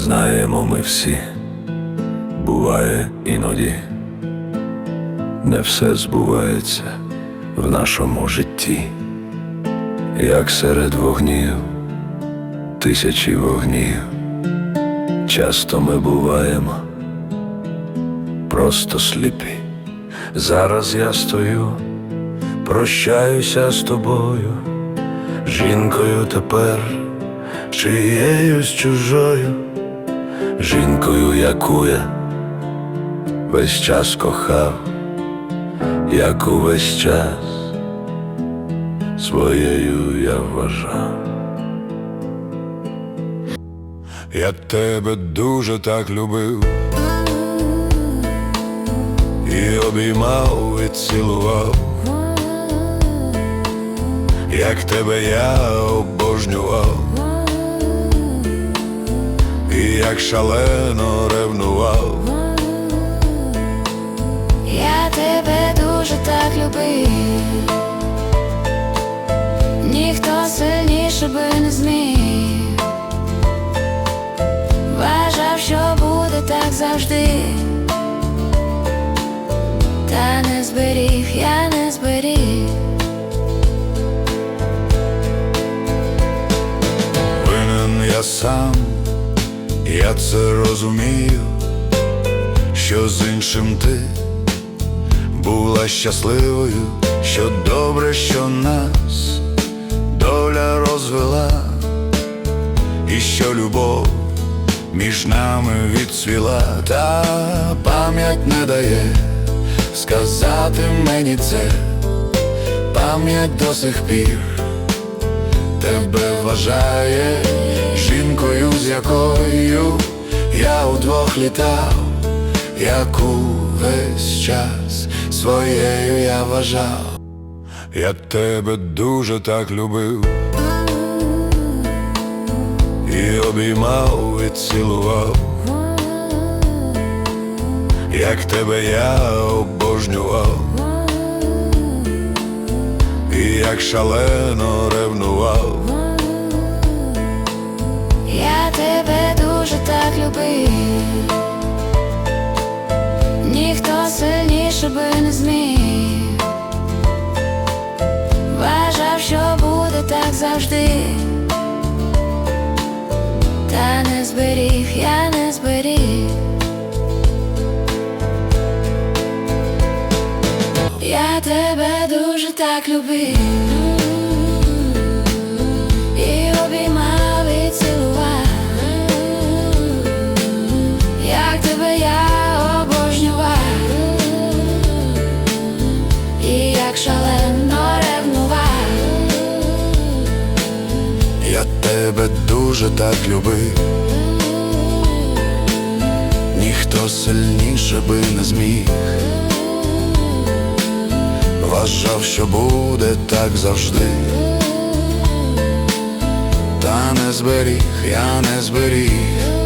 Знаємо ми всі, буває іноді, не все збувається в нашому житті, як серед вогнів, тисячі вогнів, часто ми буваємо просто сліпі. Зараз я стою, прощаюся з тобою, жінкою тепер, чиєюсь чужою, жінкою, яку я весь час кохав, яку весь час своєю я вважав. Я тебе дуже так любив і обіймав і цілував, як тебе я обожнював, як шалено ревнував. Я тебе дуже так любив, ніхто сильніше би не зміг. Вважав, що буде так завжди, та не зберіг, я не зберіг. Винен я сам, я це розумію, що з іншим ти була щасливою, що добре, що нас доля розвела, і що любов між нами відцвіла, та пам'ять не дає сказати мені це, пам'ять до сих пір тебе вважає жінкою, з якою я удвох літав, яку весь час своєю я вважав. Я тебе дуже так любив і обіймав і цілував, як тебе я обожнював і як шалено ревнував. Так любив, ніхто сильніше би не зміг. Вважав, що буде так завжди, та не зберіг, я не зберіг. Я тебе дуже так любив і обіймав тебе дуже так любив, ніхто сильніше би не зміг. Вважав, що буде так завжди, та не зберіг, я не зберіг.